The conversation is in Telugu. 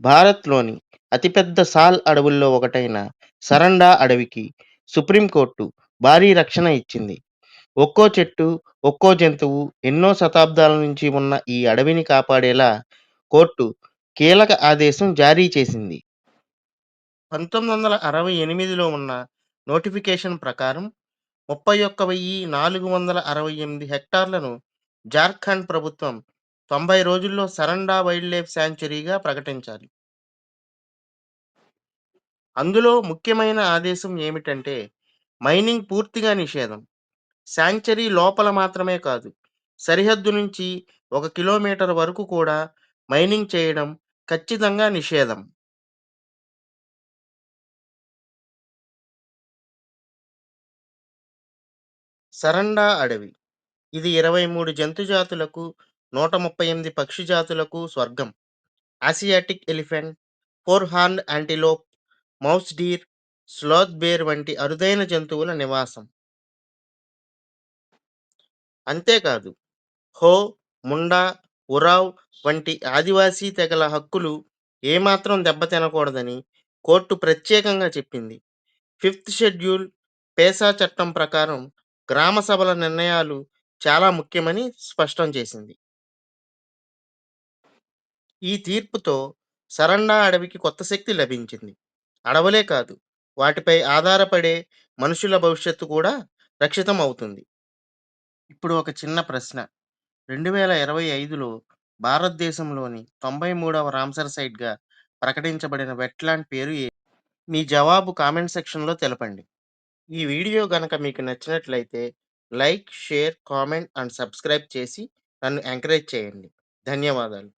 భారత్‌లోని అతిపెద్ద సాల్ అడవుల్లో ఒకటైన సరండా అడవికి సుప్రీంకోర్టు భారీ రక్షణ ఇచ్చింది. ఒక్కో చెట్టు, ఒక్కో జంతువు ఎన్నో శతాబ్దాల నుంచి ఉన్న ఈ అడవిని కాపాడేలా కోర్టు కీలక ఆదేశం జారీ చేసింది. 1968లో ఉన్న నోటిఫికేషన్ ప్రకారం 31,468 హెక్టార్లను జార్ఖండ్ ప్రభుత్వం 90 రోజుల్లో సరండా వైల్డ్‌లైఫ్ శాంక్చురీగా ప్రకటించాలి. అందులో ముఖ్యమైన ఆదేశం ఏమిటంటే మైనింగ్ పూర్తిగా నిషేధం. శాంక్చరీ లోపల మాత్రమే కాదు, సరిహద్దు నుంచి ఒక కిలోమీటర్ వరకు కూడా మైనింగ్ చేయడం ఖచ్చితంగా నిషేధం. సరండా అడవి ఇది 23 నూట ముప్పై ఎనిమిది పక్షి జాతులకు స్వర్గం. Asiatic elephant, four horn antelope, mouse deer, sloth bear వంటి అరుదైన జంతువుల నివాసం. అంతేకాదు హో, ముండా, ఉరావ్ వంటి ఆదివాసీ తెగల హక్కులు ఏమాత్రం దెబ్బతినకూడదని కోర్టు ప్రత్యేకంగా చెప్పింది. ఫిఫ్త్ షెడ్యూల్ పేసా చట్టం ప్రకారం గ్రామ సభల నిర్ణయాలు చాలా ముఖ్యమని స్పష్టం చేసింది. ఈ తీర్పుతో సరన్నా అడవికి కొత్త శక్తి లభించింది. అడవులే కాదు, వాటిపై ఆధారపడే మనుషుల భవిష్యత్తు కూడా రక్షితం అవుతుంది. ఇప్పుడు ఒక చిన్న ప్రశ్న 2025లో భారతదేశంలోని 93వ రామ్సర్ సైట్‌గా ప్రకటించబడిన వెట్లాండ్ పేరు ఏది? మీ జవాబు కామెంట్ సెక్షన్‌లో తెలపండి. ఈ వీడియో గనక మీకు నచ్చినట్లయితే like, share, comment and subscribe చేసి నన్ను ఎంకరేజ్ చేయండి. ధన్యవాదాలు.